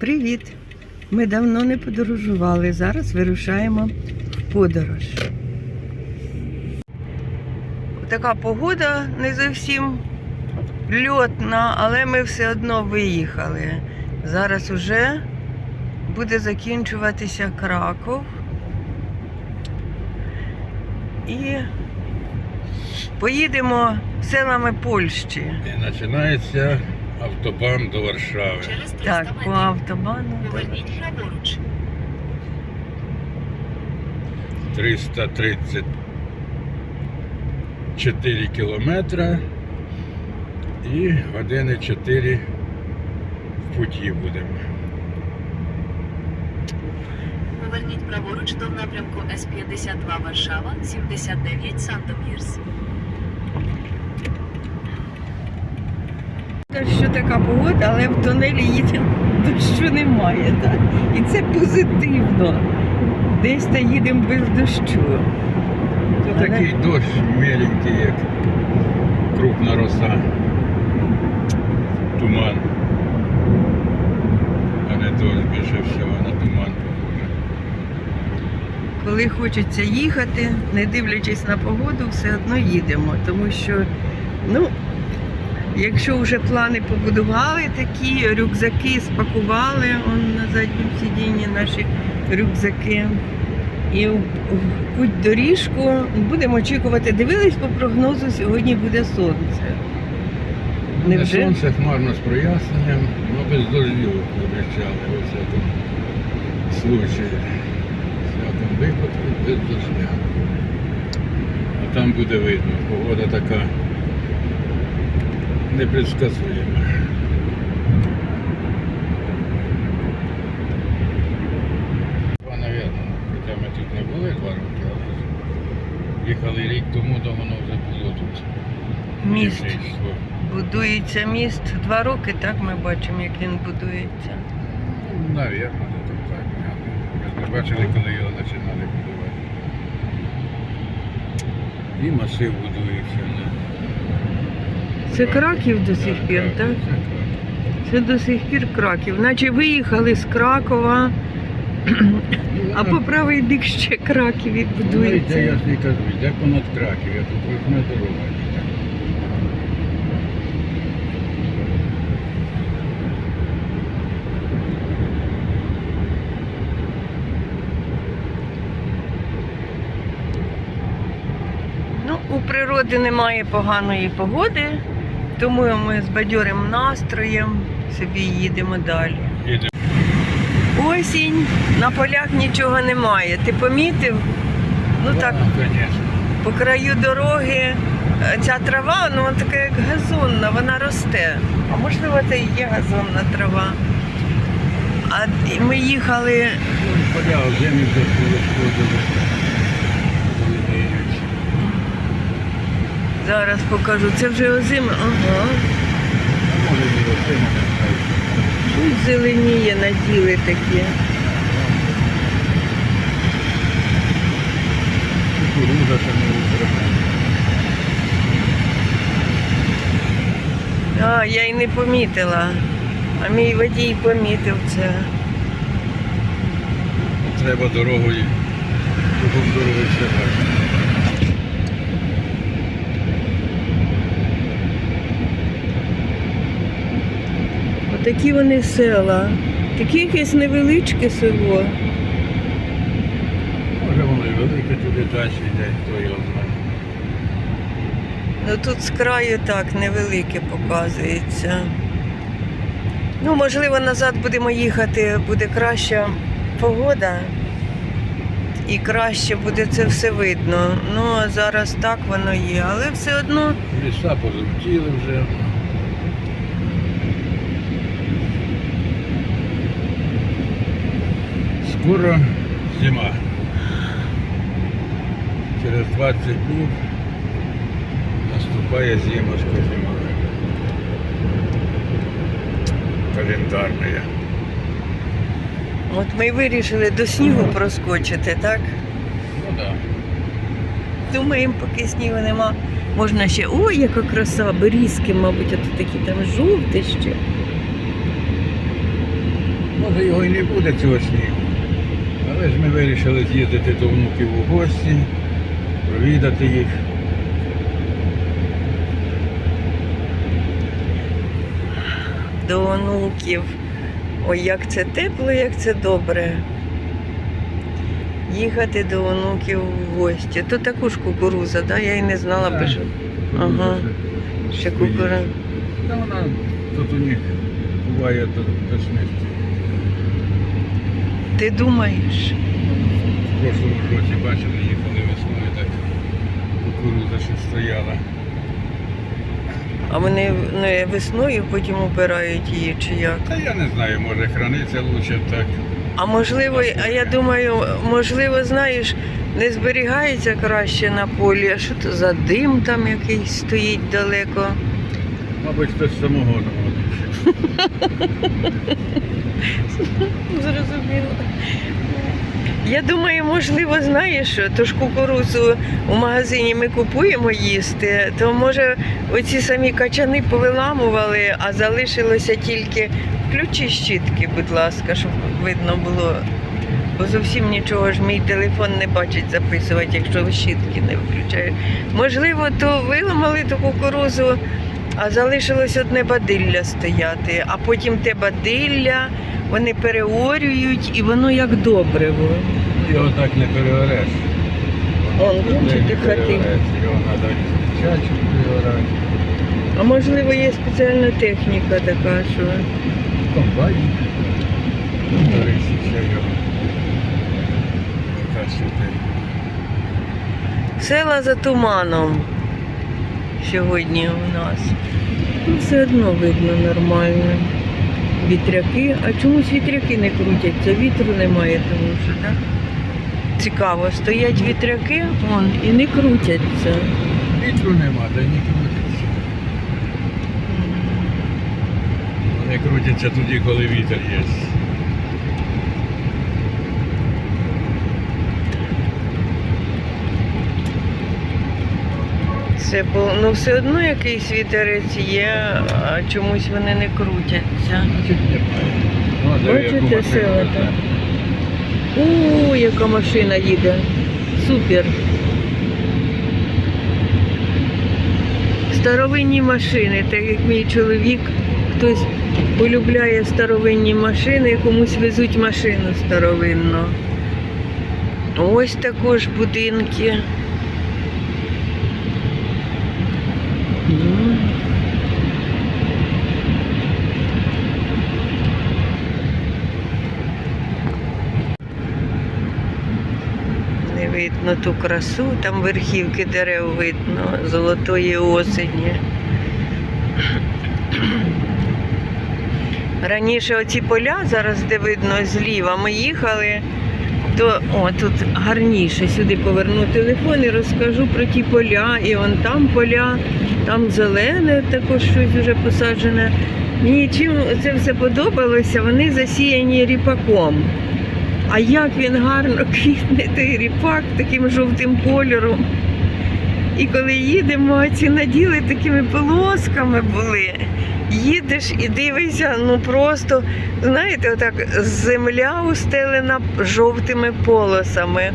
Привіт! Ми давно не подорожували. Зараз вирушаємо в подорож. Така погода не зовсім льотна, але ми все одно виїхали. Зараз уже буде закінчуватися Краков. І поїдемо селами Польщі. І починається автобан до Варшави. Через 300 Так, по автобану. поверніть праворуч. 334 кілометра і години 4 в путі будемо. Поверніть праворуч до напрямку С-52 Варшава, 79 Сандомірс. Що така погода, але в тунелі їдемо, дощу немає. Так? І це позитивно. Десь та їдемо без дощу. Це Але- такий дощ міленький, як крупна роса. Туман. А не дощ більше всього на туман похоже. Коли хочеться їхати, не дивлячись на погоду, все одно їдемо. Тому що, ну, якщо вже плани побудували такі, рюкзаки спакували он на задньому сидінні наші рюкзаки. І в путь доріжку будемо очікувати. Дивились по прогнозу, сьогодні буде сонце. Не Невже? сонце хмарно з проясненням, але без дождів обіцяли у всякому случаї. В всякому випадку без дождя. А там буде видно, погода така непредсказуема. Два, навірно, хоча ми тут не були два роки, але їхали рік тому, то воно вже було тут. Міст. Будується міст два роки, так ми бачимо, як він будується. Навірно, це так. Ми ж не бачили, коли його починали будувати. І масив будується. Це Краків до сих пір, так? це до сих пір Краків. Наче виїхали з Кракова, а по правий бік ще Краків відбудується. Я ж не кажу, де понад Краків, я тут вихне дорога йде. Ну, у природи немає поганої погоди, тому ми з бадьорим настроєм собі їдемо далі. Осінь, на полях нічого немає. Ти помітив? Ну так, по краю дороги е, ця трава, ну вона така як газонна, вона росте. А можливо, це і є газонна трава. А ми їхали, Поля озимі вже сходили. Зараз покажу, це вже озима. Ага. Тут зеленіє такі. Ще не вибрана. А, я й не помітила. А мій водій помітив це. Треба дорогою, дороги все бачити. Отакі вони села. Таке якесь невеличке село. Може воно і велике туди далі йде, хто його знає. Ну тут з краю так невелике показується. Ну, можливо, назад будемо їхати, буде краща погода. І краще буде це все видно. Ну, а зараз так воно є, але все одно Ліса позавтіли вже. Скоро зима. Через 20 днів наступає зимочка зима. Календарная. от ми вирішили до снігу проскочити, так? Ну да. Думаємо, поки снігу нема. Можна ще. Ой, яка краса, берізки, мабуть, от такі там жовті ще. Може його і не буде цього снігу. Але ж ми вирішили з'їздити до внуків у гості, провідати їх. До онуків. Ой, як це тепло, як це добре. Їхати до онуків в гості. То також кукуруза, да? я й не знала би. що- Ага. Ще кукуруза. Та вона тут у них буває до смерті. Ти думаєш? В прошлому році бачили, їхали весною, так кукуруза ще стояла. А вони не весною потім убирають її чи як? Та я не знаю, може храниться лучше так. А можливо, а я думаю, можливо, знаєш, не зберігається краще на полі, а що то за дим там якийсь стоїть далеко. Мабуть, хтось годить. Зрозуміло. Я думаю, можливо, знаєш, то ж кукурудзу у магазині ми купуємо їсти, то може оці самі качани повиламували, а залишилося тільки включи щітки, будь ласка, щоб видно було. Бо зовсім нічого ж мій телефон не бачить записувати, якщо щітки не включаєш. Можливо, то виламали ту кукурузу, а залишилось одне бадилля стояти, а потім те бадилля вони переорюють і воно як добре було. Ну, Його так не переореш. Он, бачите, хати. Його треба чачу переорати. А можливо, є спеціальна техніка така, що Комбайн. Техніка. села за туманом сьогодні у нас. Ну, все одно видно нормально. Вітряки, а чомусь вітряки не крутяться, вітру немає, тому що, так? Цікаво, стоять вітряки вон, і не крутяться. Вітру нема, та й не крутиться. Вони крутяться тоді, коли вітер є. Це бо ну все одно якийсь вітерець є, а чомусь вони не крутяться. Бачите, везе. там? О, яка машина їде. Супер. Старовинні машини, так як мій чоловік, хтось полюбляє старовинні машини, комусь везуть машину старовинну. Ось також будинки. Ну. Не видно ту красу, там верхівки дерев видно, золотої осені. Раніше оці поля, зараз де видно зліва, ми їхали, то о, тут гарніше сюди поверну телефон і розкажу про ті поля. І он там поля, там зелене, також щось вже посаджене. Мені чим це все подобалося, вони засіяні ріпаком. А як він гарно квітне той ріпак таким жовтим кольором. І коли їдемо, ці наділи такими полосками були. Їдеш і дивишся, ну просто, знаєте, отак земля устелена жовтими полосами.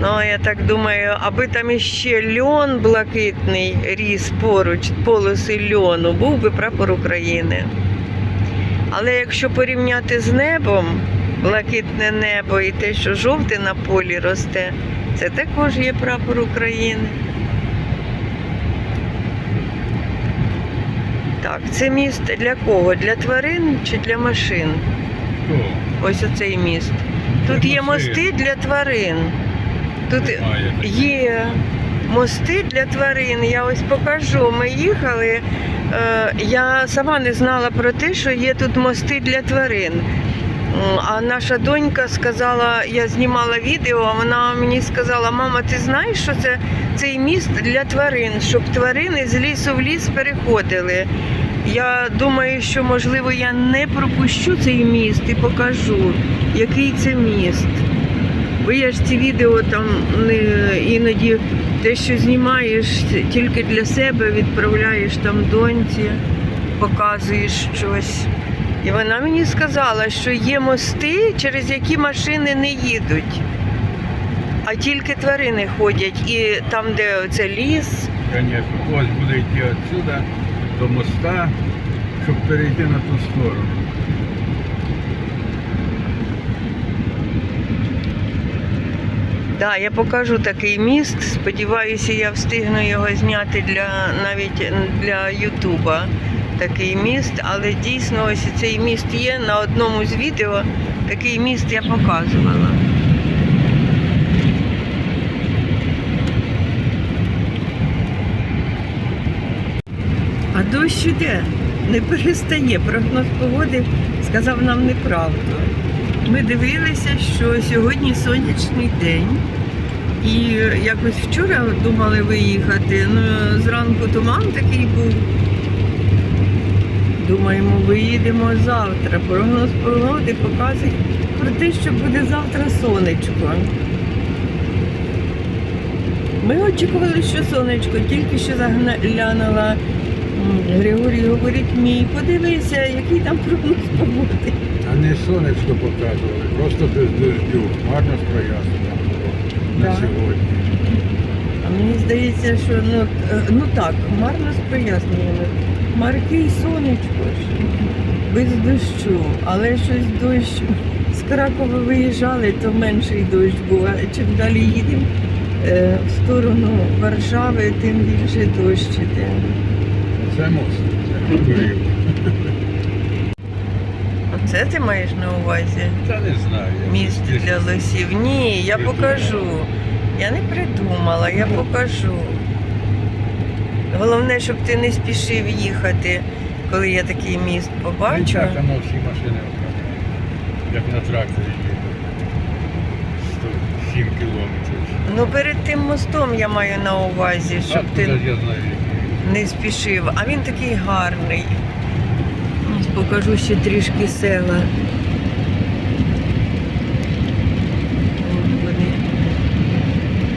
Ну, я так думаю, аби там іще льон блакитний ріс поруч, полоси льону, був би прапор України. Але якщо порівняти з небом, блакитне небо і те, що жовте на полі росте, це також є прапор України. Так, це міст для кого? Для тварин чи для машин? Ось оцей міст. Тут є мости для тварин. Тут є мости для тварин. Я ось покажу. Ми їхали. Е, я сама не знала про те, що є тут мости для тварин. А наша донька сказала, я знімала відео, вона мені сказала, мама, ти знаєш, що це цей міст для тварин, щоб тварини з лісу в ліс переходили. Я думаю, що можливо я не пропущу цей міст і покажу, який це міст. Бо я ж ці відео там іноді те, що знімаєш тільки для себе, відправляєш там доньці, показуєш щось. І вона мені сказала, що є мости, через які машини не їдуть, а тільки тварини ходять. І там, де це ліс, Звісно, ось буде йти відсюди до моста, щоб перейти на ту сторону. Да, я покажу такий міст. Сподіваюся, я встигну його зняти для навіть для Ютуба. Такий міст, але дійсно ось цей міст є на одному з відео. Такий міст я показувала. А дощ іде, не перестає. Прогноз погоди сказав нам неправду. Ми дивилися, що сьогодні сонячний день. І якось вчора думали виїхати. Ну, зранку туман такий був. Думаємо, виїдемо завтра. Прогноз погоди показує про те, що буде завтра сонечко. Ми очікували, що сонечко, тільки що заглянула. Григорій говорить, мій, подивися, який там прогноз погоди. А не сонечко показували, просто без дождю. Гарно було на сьогодні. А мені здається, що ну, е, ну так, хмарно з проясненнями. Хмарки і сонечко без дощу, але щось дощ. З Кракова виїжджали, то менший дощ був. А чим далі їдемо е, в сторону Варшави, тим більше дощ іде. Це мост, це. Оце ти маєш на увазі? Та не знаю. Міст для лосів. Ні, я покажу. Я не придумала, я покажу. Головне, щоб ти не спішив їхати, коли я такий міст Ну, і побачу. Так, воно всі машини окрадає. Як на тракторі їде. 107 кілометрів. Ну перед тим мостом я маю на увазі, щоб ти я знаю, який. не спішив. А він такий гарний. Ось покажу ще трішки села. От вони.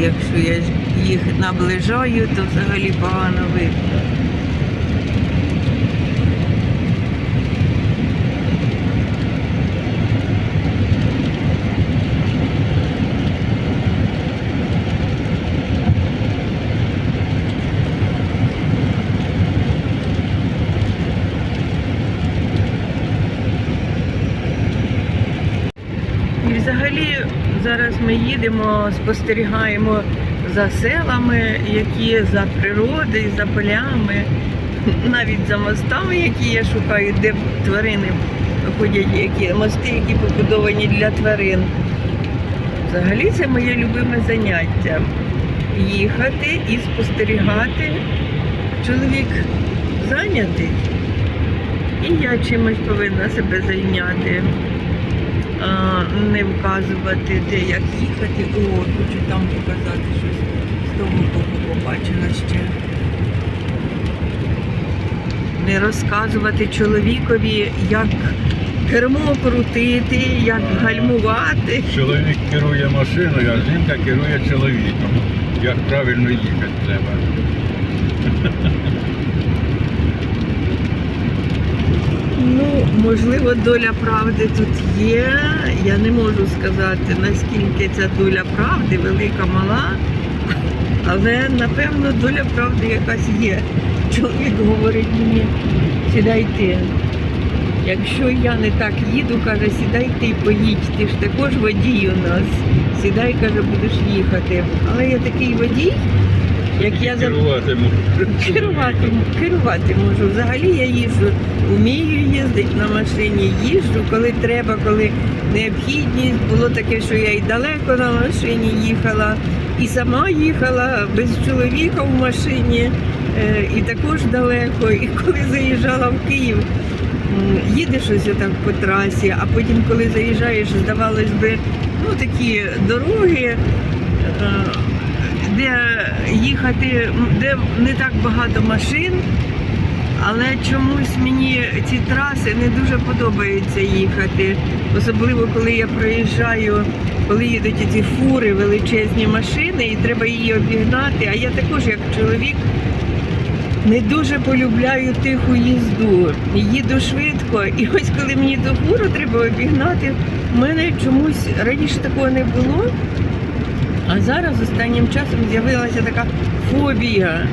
Якщо я їх наближаю, то взагалі погано видно. І взагалі зараз ми їдемо, спостерігаємо за селами, які за природою, за полями, навіть за мостами, які я шукаю, де тварини ходять, які мости, які побудовані для тварин. Взагалі це моє любиме заняття. Їхати і спостерігати. Чоловік зайнятий, і я чимось повинна себе зайняти не вказувати, де як їхати. О, хочу там показати щось. З того боку побачила ще. Не розказувати чоловікові, як кермо крутити, як гальмувати. Чоловік керує машиною, а жінка керує чоловіком. Як правильно їхати треба. Ну, можливо, доля правди тут є. Я не можу сказати, наскільки ця доля правди, велика, мала. Але напевно доля правди якась є. Чоловік говорить мені, сідай ти. Якщо я не так їду, каже, сідай ти і поїдь, ти ж також водій у нас. Сідай, каже, будеш їхати. Але я такий водій, як я за Керувати можу. Керувати, керувати можу. Взагалі я їжджу, вмію їздити на машині, їжджу, коли треба, коли необхідність. Було таке, що я і далеко на машині їхала, і сама їхала без чоловіка в машині, е, і також далеко. І коли заїжджала в Київ, м, їдеш ось отак по трасі, а потім, коли заїжджаєш, здавалось би, ну такі дороги. е, де їхати, де не так багато машин, але чомусь мені ці траси не дуже подобається їхати. Особливо коли я проїжджаю, коли їдуть ці фури, величезні машини, і треба її обігнати. А я також, як чоловік, не дуже полюбляю тиху їзду. Їду швидко, і ось коли мені до фуру треба обігнати, в мене чомусь раніше такого не було. А зараз останнім часом з'явилася така фобія.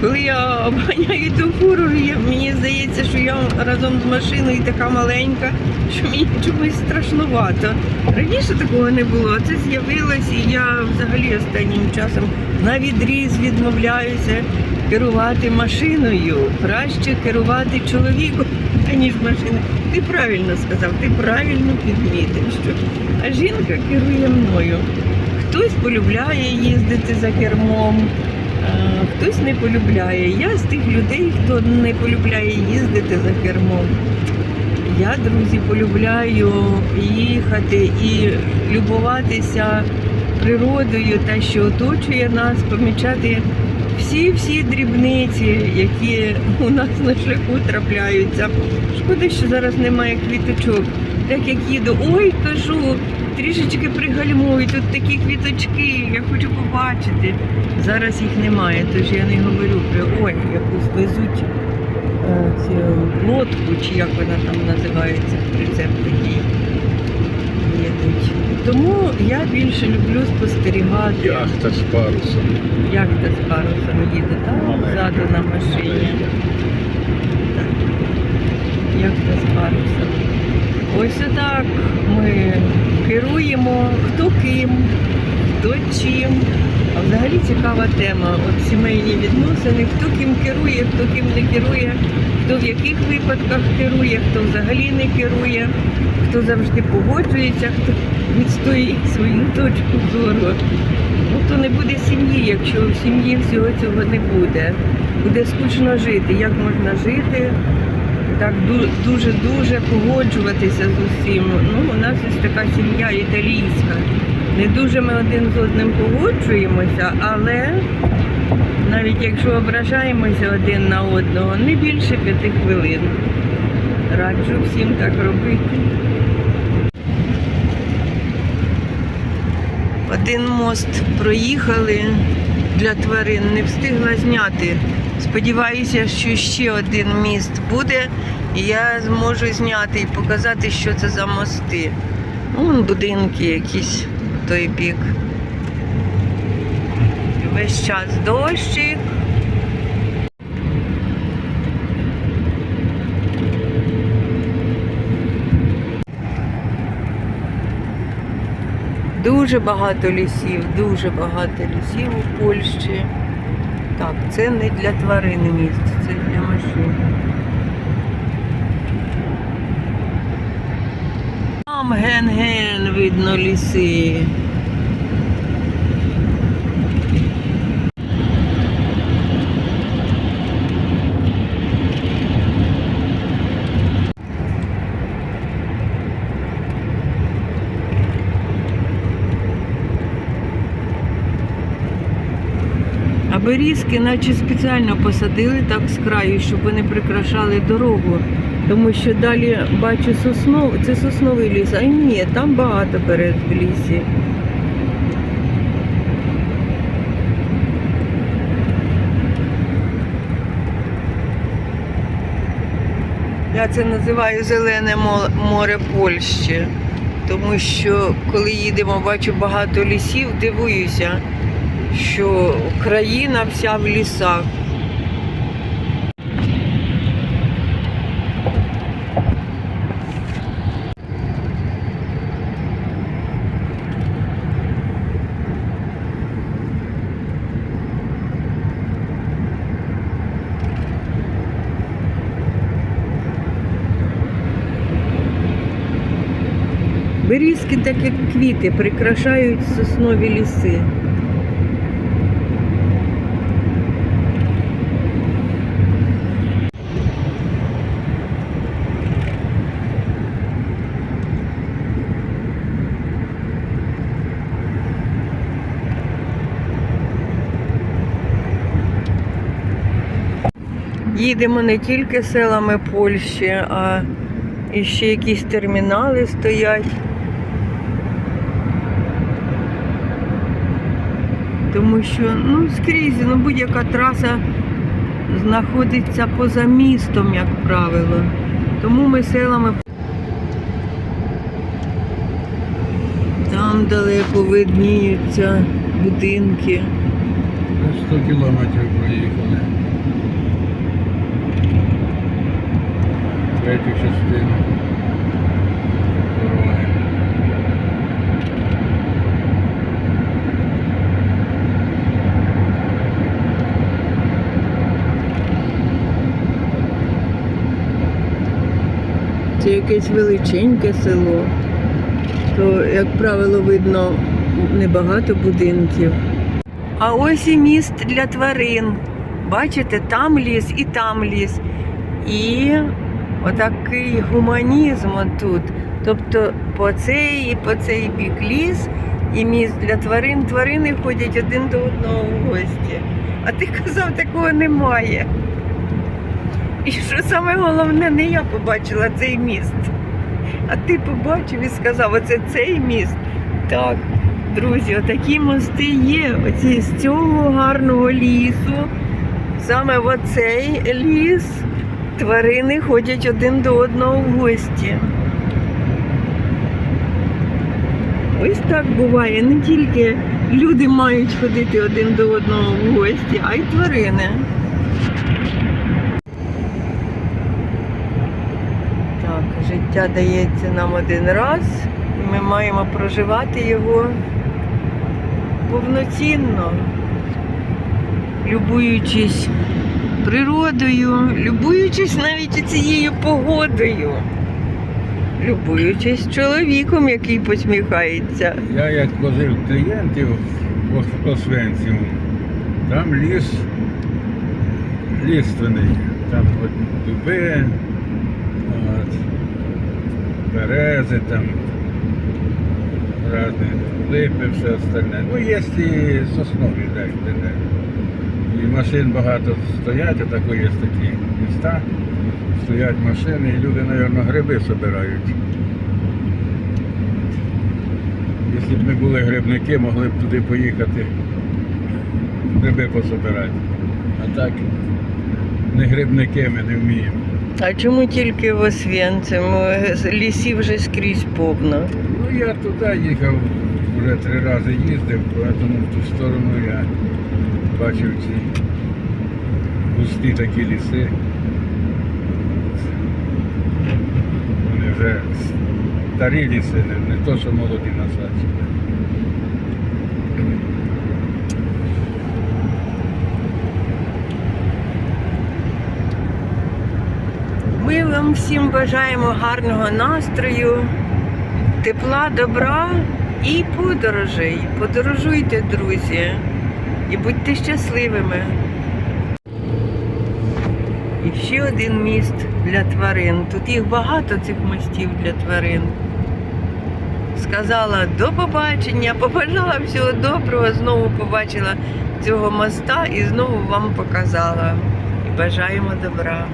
Коли я обганяю ту фуру, мені здається, що я разом з машиною така маленька, що мені чомусь страшнувато. Раніше такого не було, а це з'явилось, і я взагалі останнім часом на відріз відмовляюся керувати машиною. Краще керувати чоловіком, аніж машиною. Ти правильно сказав, ти правильно підмітив, що а жінка керує мною. Хтось полюбляє їздити за кермом, хтось не полюбляє. Я з тих людей, хто не полюбляє їздити за кермом. Я, друзі, полюбляю їхати і любуватися природою та, що оточує нас, помічати всі-всі дрібниці, які у нас на шляху трапляються. Шкода, що зараз немає квіточок. Так як їду, ой, кажу, трішечки пригальмую, тут такі квіточки, я хочу побачити. Зараз їх немає, тож я не говорю про ой, якусь везуть е, цю лодку, чи як вона там називається, прицеп такий. їдуть. Тому я більше люблю спостерігати, Яхта з парусом. як та з парусом їде, Маленька. ззаду на машині. Так. Як та з парусом. Ось отак ми керуємо хто ким, хто чим. А взагалі цікава тема. От сімейні відносини, хто ким керує, хто ким не керує, хто в яких випадках керує, хто взагалі не керує, хто завжди погоджується, хто відстоює свою точку зору. Ну, то не буде сім'ї, якщо в сім'ї всього цього не буде. Буде скучно жити. Як можна жити? Так дуже-дуже погоджуватися з усім. Ну, у нас ось така сім'я італійська. Не дуже ми один з одним погоджуємося, але навіть якщо ображаємося один на одного, не більше п'яти хвилин. Раджу всім так робити. Один мост проїхали для тварин, не встигла зняти. Сподіваюся, що ще один міст буде, і я зможу зняти і показати, що це за мости. Вон будинки якісь в той бік. Весь час дощик. Дуже багато лісів, дуже багато лісів у Польщі. Так, це не для тварин місце, це для машин. Там ген-ген видно ліси. А берізки наче спеціально посадили так з краю, щоб вони прикрашали дорогу. Тому що далі бачу соснов, це сосновий ліс, а ні, там багато берез в лісі. Я це називаю зелене море Польщі, тому що коли їдемо, бачу багато лісів, дивуюся, що країна вся в лісах. Берізки, так як квіти, прикрашають соснові ліси. Їдемо не тільки селами Польщі, а і ще якісь термінали стоять. Тому що ну, скрізь ну, будь-яка траса знаходиться поза містом, як правило. Тому ми селами. Там далеко видніються будинки. 100 кілометрів проїхали. Третю частину дороги. Це якесь величеньке село. То, як правило, видно небагато будинків. А ось і міст для тварин. Бачите, там ліс і там ліс. І отакий гуманізм тут. Тобто по цей і по цей бік ліс і міст для тварин. Тварини ходять один до одного в гості. А ти казав, такого немає. І що саме головне, не я побачила цей міст. А ти побачив і сказав, оце цей міст. Так, друзі, отакі мости є. Оці з цього гарного лісу. Саме в оцей ліс тварини ходять один до одного в гості. Ось так буває. Не тільки люди мають ходити один до одного в гості, а й тварини. Так, життя дається нам один раз, ми маємо проживати його повноцінно, любуючись природою, любуючись навіть цією погодою, любуючись чоловіком, який посміхається. Я як возив клієнтів в Освенців, там ліс ліственний, там дуби, от, берези, там різні липи, все остальне. Ну, є і соснові де. І машин багато стоять, отако є такі міста. Стоять машини, і люди, мабуть, гриби збирають. Якщо б ми були грибники, могли б туди поїхати, гриби пособирати. А так, не грибники ми не вміємо. А чому тільки в Освенцим? Лісів вже скрізь повно. Ну я туди їхав, вже три рази їздив, тому в ту сторону я бачив ці густі такі ліси. Вони вже старі ліси, не, не то, що молоді насаджені. Ми вам всім бажаємо гарного настрою, тепла, добра і подорожей. Подорожуйте, друзі, і будьте щасливими. Ще один міст для тварин. Тут їх багато цих мостів для тварин. Сказала до побачення, побажала всього доброго, знову побачила цього моста і знову вам показала. І бажаємо добра.